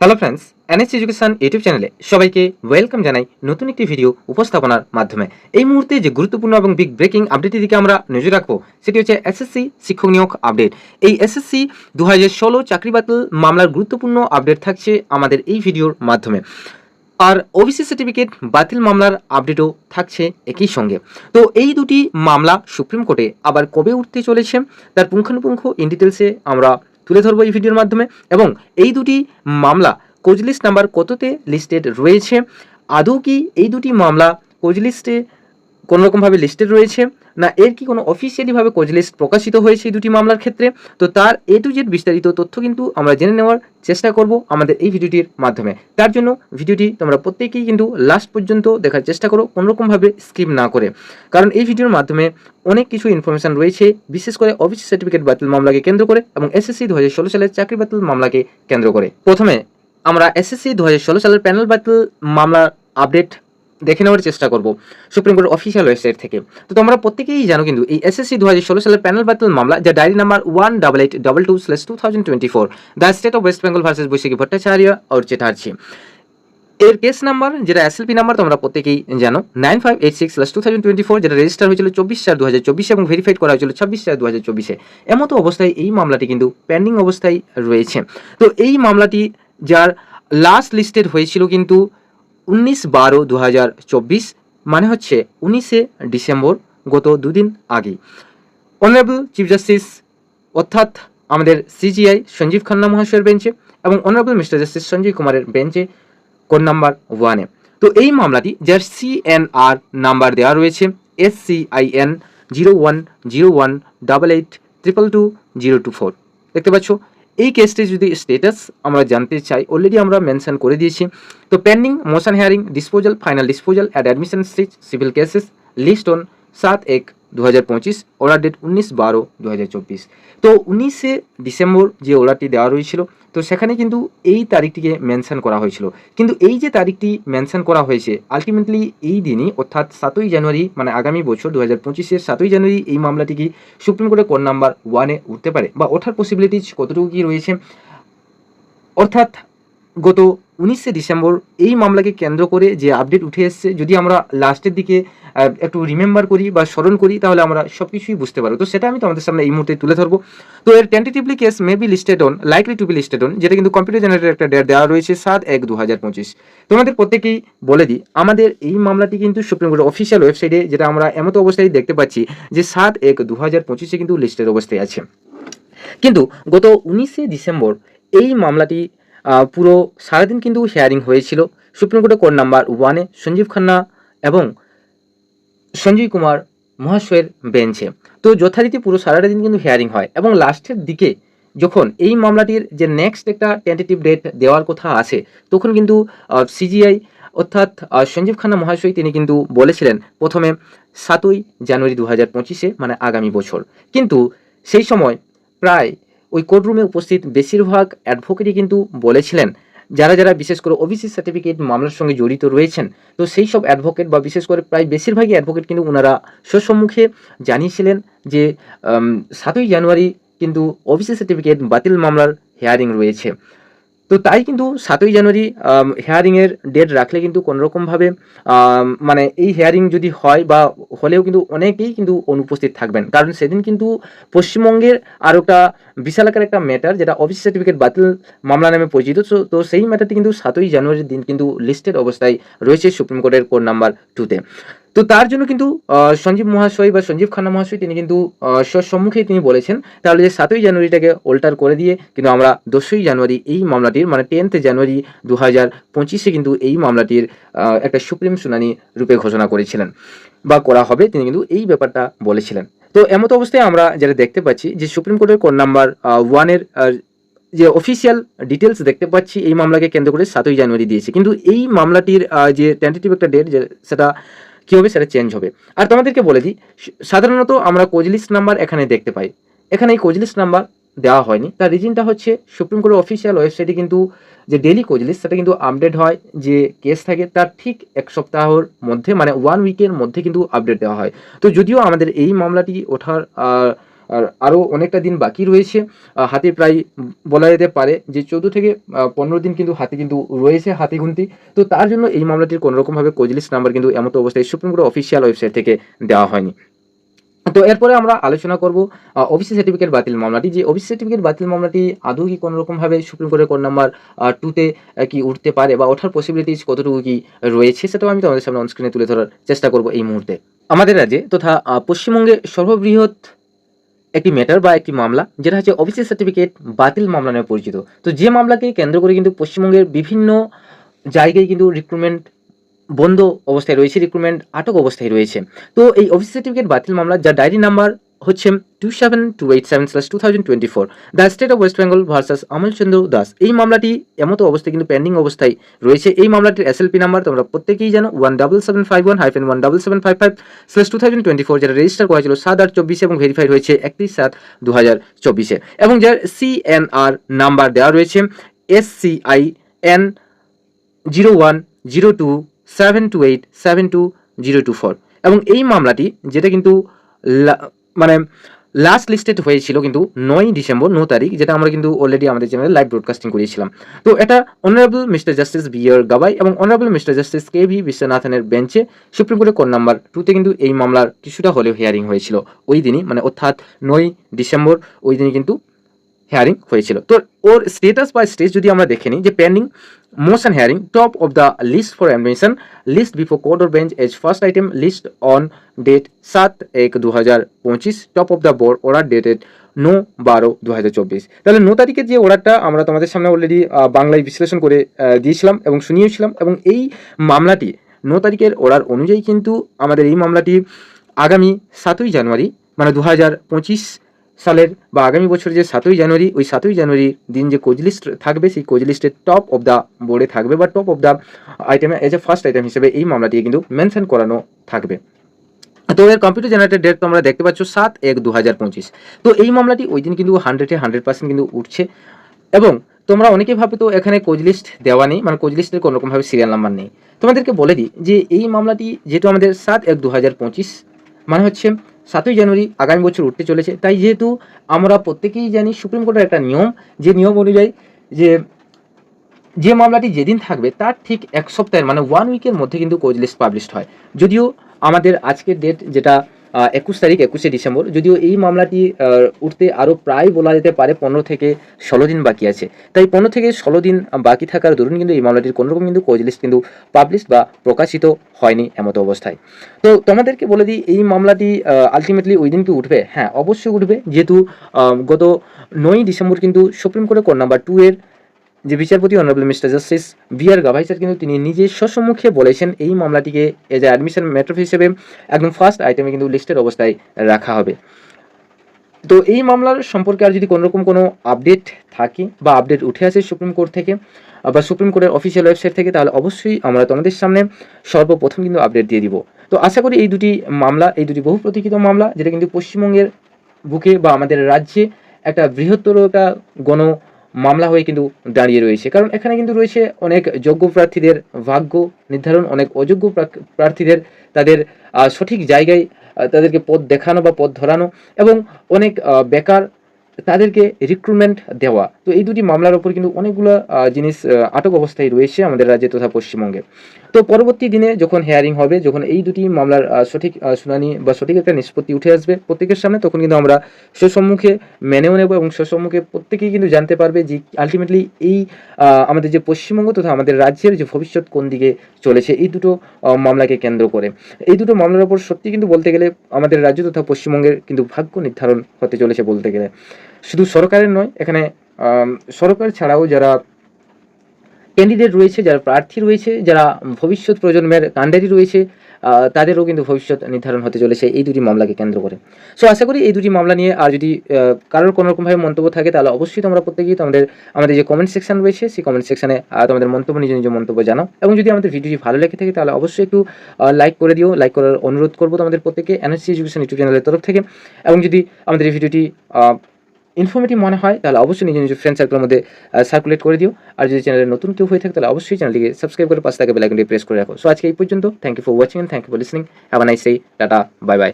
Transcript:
Hello friends NS education YouTube চ্যানেলে সবাইকে welcome জানাই নতুন একটি ভিডিও উপস্থাপনার মাধ্যমে। এই মুহূর্তে যে গুরুত্বপূর্ণ এবং বিগ ব্রেকিং আপডেটের দিকে আমরা নজর রাখব, সেটি হচ্ছে এসএসসি শিক্ষক নিয়োগ আপডেট এই এসএসসি দু হাজার ষোলো চাকরি বাতিল মামলার গুরুত্বপূর্ণ আপডেট থাকছে আমাদের এই ভিডিওর মাধ্যমে। আর ওবিসি সার্টিফিকেট বাতিল মামলার আপডেটও থাকছে একই সঙ্গে। তো এই দুটি মামলা সুপ্রিম কোর্টে আবার কবে উঠতে চলেছে, তার পুঙ্খানুপুঙ্খ ইন ডিটেলসে আমরা তুলে ধরবো এই ভিডিওর মাধ্যমে। এবং এই দুটি মামলা কোজলিস্ট নাম্বার কততে লিস্টেড রয়েছে? আদৌ কি এই দুটি মামলা কোজ লিস্টে কোনোরকমভাবে লিস্টেড রয়েছে? না, এর কি কোনো অফিসিয়ালিভাবে কোজ লিস্ট প্রকাশিত হয়েছে এই দুটি মামলার ক্ষেত্রে? তো তার এ টু জেড বিস্তারিত তথ্য কিন্তু আমরা জেনে নেওয়ার চেষ্টা করব আমাদের এই ভিডিওটির মাধ্যমে। তার জন্য ভিডিওটি তোমরা প্রত্যেকেই কিন্তু লাস্ট পর্যন্ত দেখার চেষ্টা করো কোনোরকমভাবে স্কিপ না করে। কারণ এই ভিডিওর মাধ্যমে অনেক কিছু ইনফরমেশন রয়েছে, বিশেষ করে অফিস সার্টিফিকেট বাতিল মামলাকে কেন্দ্র করে এবং এসএসসি দু হাজার ষোলো সালের চাকরি বাতিল মামলাকে কেন্দ্র করে। প্রথমে আমরা এসএসসি দু হাজার ষোলো সালের প্যানেল বাতিল মামলার আপডেট দেখে নেওয়ার চেষ্টা করব সুপ্রিম কোর্টের অফিসিয়াল ওয়েবসাইট থেকে। তো তোমরা প্রত্যেকেই জানো কিন্তু এই এসএসসি দু হাজার ষোলো সালের প্যানেল বাতিল মামলা, যা diary number one double eight double two slash two thousand twenty four the state of West Bengal versus Baishakhi Bhattacharya और চেটার্জি এর কেস নাম্বার যেটা এসএলপি নাম্বার তোমরা প্রত্যেকেই জানো nine five eight six plus two thousand twenty four যেটা register হয়েছিল চব্বিশ চার দু হাজার চব্বিশে এবং ভেরিফাইড করা হয়েছিল ছাব্বিশ চার দু হাজার চব্বিশে। এমতো অবস্থায় এই মামলাটি কিন্তু পেন্ডিং অবস্থায় রয়েছে। তো এই মামলাটি, যার লাস্ট লিস্টেড হয়েছিল কিন্তু উনিশ বারো দু মানে হচ্ছে উনিশে ডিসেম্বর গত দুদিন আগে। অনারেবল চিফ জাস্টিস অর্থাৎ আমাদের সিজিআই সঞ্জীব খান্না মহাশয়ের বেঞ্চে এবং অনারেবল মিস্টার জাস্টিস সঞ্জীব কুমারের বেঞ্চে কোড নাম্বার ওয়ানে তো এই মামলাটি যার সিএনআর নাম্বার দেওয়া রয়েছে S C I N zero one zero one double eight triple two zero two four দেখতে পাচ্ছ এই কেসটি যদি স্টেটাস আমরা জানতে চাই অলরেডি আমরা মেনশন করে দিয়েছি। তো pending motion hearing disposal final disposal ad admission stage civil cases list on সাত এক দু হাজার পঁচিশ অর্ডার ডেট উনিশ বারো দু তো উনিশে ডিসেম্বর যে অর্ডারটি দেওয়া রয়েছিল তো সেখানে কিন্তু এই তারিখটিকে মেনশন করা হয়েছিল। কিন্তু এই যে তারিখটি মেনশন করা হয়েছে আলটিমেটলি এই দিনই, অর্থাৎ সাতই জানুয়ারি মানে আগামী বছর দু হাজার পঁচিশের সাতই জানুয়ারি, এই মামলাটি কি সুপ্রিম কোর্টের কোড নাম্বার ওয়ানে উঠতে পারে? বা ওঠার পসিবিলিটিজ কতটুকু কি রয়েছে? অর্থাৎ গত উনিশে ডিসেম্বর এই মামলাকে কেন্দ্র করে যে আপডেট উঠে এসছে, যদি আমরা লাস্টের দিকে একটু রিমেম্বার করি বা স্মরণ করি, তাহলে আমরা সব কিছুই বুঝতে পারব। তো সেটা আমি তোমাদের সামনে এই মুহূর্তে তুলে ধরবো। তো এর tentatively case may be listed on likely to be listed on যেটা কিন্তু কম্পিউটার জেনারেটেড একটা ডেট দেওয়া রয়েছে সাত এক দু হাজার পঁচিশ। তোমাদের প্রত্যেকেই বলে দিই, আমাদের এই মামলাটি কিন্তু সুপ্রিম কোর্টের অফিসিয়াল ওয়েবসাইটে যেটা আমরা এমতো অবস্থায় দেখতে পাচ্ছি যে সাত এক দু হাজার পঁচিশে কিন্তু লিস্টেড অবস্থায় আছে। কিন্তু গত উনিশে ডিসেম্বর এই মামলাটি পুরো সারাদিন কিন্তু হিয়ারিং হয়েছিল। সুপ্রিম কোর্টের কোর্ট নাম্বার ওয়ানে সঞ্জীব খান্না এবং সঞ্জয় কুমার মহাশয়ের বেঞ্চে তো যথারীতি পুরো সারাটা দিন কিন্তু হিয়ারিং হয় এবং লাস্টের দিকে যখন এই মামলাটির যে নেক্সট একটা টেন্টেটিভ ডেট দেওয়ার কথা আছে, তখন কিন্তু সিজিআই অর্থাৎ সঞ্জীব খান্না মহাশয় তিনি কিন্তু বলেছিলেন, প্রথমে সাতই জানুয়ারি দু হাজার পঁচিশে মানে আগামী বছর। কিন্তু সেই সময় প্রায় ওই কোর্টরুমে উপস্থিত বেশিরভাগ অ্যাডভোকেটই কিন্তু বলেছিলেন। যারা যারা বিশেষ করে ওবিসি সার্টিফিকেট মামলার সঙ্গে জড়িত রয়েছেন, তো সেই সব অ্যাডভোকেট বা বিশেষ করে প্রায় বেশিরভাগই অ্যাডভোকেট কিন্তু ওনারা সসম্মুখে জানিয়েছিলেন যে সাতই জানুয়ারি কিন্তু ওবিসি সার্টিফিকেট বাতিল মামলার হেয়ারিং রয়েছে। তো তাই কিন্তু সাতই জানুয়ারি হেয়ারিংয়ের ডেট রাখলে কিন্তু কোনোরকমভাবে মানে এই হেয়ারিং যদি হয় বা হলেও কিন্তু অনেকেই কিন্তু অনুপস্থিত থাকবেন। কারণ সেদিন কিন্তু পশ্চিমবঙ্গের আর একটা বিশাল আকার একটা ম্যাটার যেটা অফিস সার্টিফিকেট বাতিল মামলা নামে পরিচিত। তো তো সেই ম্যাটারটি কিন্তু সাতই জানুয়ারির দিন কিন্তু লিস্টেড অবস্থায় রয়েছে সুপ্রিম কোর্টের কোড নাম্বার টুতে তো তার জন্য কিন্তু সঞ্জীব মহাশয় বা সঞ্জীব খান্না মহাশয় তিনি কিন্তু সম্মুখে তিনি বলেছেন, তাহলে যে সাতই জানুয়ারিটাকে ওল্টার করে দিয়ে কিন্তু আমরা দশই জানুয়ারি এই মামলাটির মানে টেন্থ জানুয়ারি দু হাজার পঁচিশে কিন্তু এই মামলাটির একটা সুপ্রিম শুনানি রূপে ঘোষণা করেছিলেন বা করা হবে, তিনি কিন্তু এই ব্যাপারটা বলেছিলেন। তো এমতো অবস্থায় আমরা যেটা দেখতে পাচ্ছি যে সুপ্রিম কোর্টের কোড নাম্বার ওয়ানের যে অফিসিয়াল ডিটেলস দেখতে পাচ্ছি, এই মামলাকে কেন্দ্র করে সাতই জানুয়ারি দিয়েছে। কিন্তু এই মামলাটির যে টেন্টেটিভ একটা ডেট সেটা কী হবে সেটা চেঞ্জ হবে। আর তোমাদেরকে বলে দিই সাধারণত আমরা কোজলিস নাম্বার এখানে দেখতে পাই। এখানে এই কোজলিস নাম্বার দেওয়া হয়নি। তার রিজনটা হচ্ছে সুপ্রিম কোর্টের অফিসিয়াল ওয়েবসাইটে কিন্তু যে ডেলি কোজলিস, সেটা কিন্তু আপডেট হয়, যে কেস থাকে, তার ঠিক এক সপ্তাহর মধ্যে মানে ওয়ান উইকের মধ্যে কিন্তু আপডেট দেওয়া হয়। তো যদিও আমাদের এই মামলাটি ওঠার আর আরও অনেকটা দিন বাকি রয়েছে হাতে প্রায় বলা যেতে পারে যে চৌদ্দ থেকে পনেরো দিন কিন্তু হাতে কিন্তু রয়েছে, হাতে গুনতি। তো তার জন্য এই মামলাটির কোনোরকমভাবে কোজলিস্ট নাম্বার কিন্তু এমত অবস্থায় সুপ্রিম কোর্টের অফিসিয়াল ওয়েবসাইট থেকে দেওয়া হয়নি। তো এরপরে আমরা আলোচনা করব ওবিসি সার্টিফিকেট বাতিল মামলাটি। যে ওবিসি সার্টিফিকেট বাতিল মামলাটি আদৌ কি কোনোরকমভাবে সুপ্রিম কোর্টের কোন নাম্বার টুতে কি উঠতে পারে বা ওঠার পসিবিলিটিস কতটুকু কি রয়েছে, সেটাও আমি তোমাদের সামনে অনস্ক্রিনে তুলে ধরার চেষ্টা করব এই মুহূর্তে। আমাদের রাজ্যে তথা পশ্চিমবঙ্গে সর্ববৃহৎ একটি ম্যাটার বা একটি মামলা, যেটা হচ্ছে অফিসের সার্টিফিকেট বাতিল মামলা নামে পরিচিত। তো যে মামলাকে কেন্দ্র করে কিন্তু পশ্চিমবঙ্গের বিভিন্ন জায়গায় কিন্তু রিক্রুটমেন্ট বন্ধ অবস্থায় রয়েছে রিক্রুটমেন্ট আটক অবস্থায় রয়েছে। তো এই অফিস সার্টিফিকেট বাতিল মামলা, যার ডায়েরি নাম্বার হচ্ছে two seven two eight seven slash two thousand twenty four the state of West Bengal versus Amalchandra Das এই মামলাটি এমতো অবস্থায় কিন্তু পেন্ডিং অবস্থায় রয়েছে। এই মামলাটির এসএলপি নাম্বার তোমরা প্রত্যেকেই জানো one double seven five one hyphen one double seven five five slash two thousand twenty four যেটা রেজিস্টার করা ছিল সাত আট চব্বিশে এবং ভেরিফাইড হয়েছে একত্রিশ সাত দু হাজার চব্বিশে। এবং যার সিএনআর নাম্বার দেওয়া রয়েছে S C I N zero one zero two seven two eight seven two zero two four এবং এই মামলাটি, যেটা কিন্তু মানে লাস্ট লিস্টেড হয়েছিল কিন্তু নয় ডিসেম্বর ন তারিখ, যেটা আমরা কিন্তু অলরেডি আমাদের চ্যানেলে লাইভ ব্রডকাস্টিং করিয়েছিলাম। তো এটা honourable mister justice B R Gavai এবং honourable mister justice K V বিশ্বনাথনের বেঞ্চে সুপ্রিম কোর্টের কোর্ট নাম্বার টুতে কিন্তু এই মামলার কিছুটা হলেও হিয়ারিং হয়েছিল। ওই দিনই মানে অর্থাৎ নয় ডিসেম্বর, ওই দিনই কিন্তু হিয়ারিং হয়েছিল। তো ওর স্টেটাস বাই স্টেজ যদি আমরা দেখে নিই যে pending motion hearing top of the list for admission list before court or bench as first item list on date সাত এক দু হাজার পঁচিশ top of the board order dated no বারো দু হাজার চব্বিশ। তাহলে ন তারিখের যে অর্ডারটা আমরা তোমাদের সামনে অলরেডি বাংলায় বিশ্লেষণ করে দিয়েছিলাম এবং শুনিয়েছিলাম এবং এই মামলাটি, ন তারিখের অর্ডার অনুযায়ী কিন্তু আমাদের এই মামলাটি আগামী সাতই জানুয়ারি মানে দু হাজার পঁচিশ সালের বা আগামী বছরের যে সাতই জানুয়ারি, ওই সাতই জানুয়ারির দিন যে কোচ লিস্ট থাকবে, সেই কোচ লিস্টের টপ অফ দ্য বোর্ডে থাকবে বা টপ অফ দ্য আইটেমে এজ এ ফার্স্ট আইটেম হিসেবে এই মামলাটি কিন্তু মেনশন করানো থাকবে। তো এর কম্পিউটার জেনারেটেড ডেট তোমরা দেখতে পাচ্ছ সাত এক দু হাজার পঁচিশ। তো এই মামলাটি ওই দিন কিন্তু হান্ড্রেডে হান্ড্রেড পার্সেন্ট কিন্তু উঠছে। এবং তোমরা অনেকে ভাবে তো এখানে কোচ লিস্ট দেওয়া নেই মানে কোচ লিস্টের কোনো রকমভাবে সিরিয়াল নাম্বার নেই। তোমাদেরকে বলে দিই যে এই মামলাটি যেহেতু আমাদের সাত এক দু হাজার পঁচিশ মানে হচ্ছে সাতই জানুয়ারি আগামী বছর উঠতে চলেছে। তাই যেহেতু আমরা প্রত্যেকেই জানি সুপ্রিম কোর্টের একটা নিয়ম, যে নিয়ম অনুযায়ী যে যে মামলাটি যেদিন থাকবে তার ঠিক এক সপ্তাহের মানে ওয়ান উইকের মধ্যে কিন্তু কোজ লিস্ট পাবলিশড হয়। যদিও আমাদের আজকের ডেট যেটা একুশ তারিখ, একুশে ডিসেম্বর। যদিও এই মামলাটি উঠতে আরও প্রায় বলা যেতে পারে পনেরো থেকে ষোলো দিন বাকি আছে। তাই পনেরো থেকে ষোলো দিন বাকি থাকার দরুন কিন্তু এই মামলাটির কোনোরকম কিন্তু লিস্ট কিন্তু পাবলিশ বা প্রকাশিত হয়নি এমতো অবস্থায়। তো তোমাদেরকে বলে দিই, এই মামলাটি আলটিমেটলি ওই দিন কি উঠবে? হ্যাঁ অবশ্যই উঠবে। যেহেতু গত নয়ই ডিসেম্বর কিন্তু সুপ্রিম কোর্টের কোর্ট নাম্বার টু এর যে বিচারপতি honourable mister justice B R Gavai sir কিন্তু তিনি নিজে স্বসম্মুখে বলেছেন, এই মামলাটিকে এজ এ অ্যাডমিশন ম্যাটার হিসেবে একদম ফার্স্ট আইটেমে কিন্তু লিস্টের অবস্থায় রাখা হবে। তো এই মামলার সম্পর্কে আর যদি কোনোরকম কোনো আপডেট থাকে বা আপডেট উঠে আসে সুপ্রিম কোর্ট থেকে বা সুপ্রিম কোর্টের অফিসিয়াল ওয়েবসাইট থেকে, তাহলে অবশ্যই আমরা তোমাদের সামনে সর্বপ্রথম কিন্তু আপডেট দিয়ে দিব। তো আশা করি এই দুটি মামলা, এই দুটি বহু প্রতীক্ষিত মামলা, যেটা কিন্তু পশ্চিমবঙ্গের বুকে বা আমাদের রাজ্যে একটা বৃহত্তর একটা গণ মামলা হয়ে কিন্তু দাঁড়িয়ে রয়েছে। কারণ এখানে কিন্তু রয়েছে অনেক যোগ্য প্রার্থীদের ভাগ্য নির্ধারণ, অনেক অযোগ্য প্রার্থীদের তাদের সঠিক জায়গায় তাদেরকে পথ দেখানো বা পথ ধরানো এবং অনেক বেকার তাদেরকে রিক্রুটমেন্ট দেওয়া। তো এই দুটি মামলার উপর কিন্তু অনেকগুলো জিনিস আটক অবস্থায় রয়েছে আমাদের রাজ্যে তথা পশ্চিমবঙ্গে। তো পরবর্তী দিনে যখন হেয়ারিং হবে, যখন এই দুটি মামলার সঠিক শুনানি বা সঠিক একটা নিষ্পত্তি উঠে আসবে প্রত্যেকের সামনে, তখন কিন্তু আমরা সুসম্মুখে মেনেও নেব এবং সুসম্মুখে প্রত্যেকেই কিন্তু জানতে পারবে যে আলটিমেটলি এই আমাদের যে পশ্চিমবঙ্গ তথা আমাদের রাজ্যের যে ভবিষ্যৎ কোন দিকে চলেছে, এই দুটো মামলাকে কেন্দ্র করে। এই দুটো মামলার উপর সত্যি কিন্তু বলতে গেলে আমাদের রাজ্য তথা পশ্চিমবঙ্গের কিন্তু ভাগ্য নির্ধারণ হতে চলেছে বলতে গেলে। শুধু সরকারের নয়, এখানে সরকার ছাড়াও যারা ক্যান্ডিডেট রয়েছে, যারা প্রার্থী রয়েছে, যারা ভবিষ্যৎ প্রজন্মের কাণ্ডারি রয়েছে তাদেরও কিন্তু ভবিষ্যৎ নির্ধারণ হতে চলেছে এই দুটি মামলাকে কেন্দ্র করে। সো আশা করি এই দুটি মামলা নিয়ে আর যদি কারোর কোনো রকমভাবে মন্তব্য থাকে, তাহলে অবশ্যই তোমরা প্রত্যেকেই তোমাদের, আমাদের যে কমেন্ট সেকশন রয়েছে, সেই কমেন্ট সেকশনে তোমাদের মন্তব্য, নিজ নিজ মন্তব্য জানাও। এবং যদি আমাদের ভিডিওটি ভালো লেগে থাকে, তাহলে অবশ্যই একটু লাইক করে দিও। লাইক করার অনুরোধ করব তোমাদের প্রত্যেকে এনএসসি এডুকেশন ইউটিউব চ্যানেলের তরফ থেকে। এবং যদি আমাদের এই ভিডিওটি ইনফরমেটিভ মনে হয়, তাহলে অবশ্যই নিজের নিজের ফ্রেন্ড সার্কেলের মধ্যে সার্কুলেট করে দিও। আর যদি চ্যানেলে নতুন কেউ হয়ে থাকে, তাহলে অবশ্যই চ্যানেলটিকে সাবস্ক্রাইব করে পাশে থাকে বেলাইকনটি প্রেস করে রাখো। সো আজকে এই পর্যন্ত। Thank you for watching and thank you for listening have a nice day tata bye bye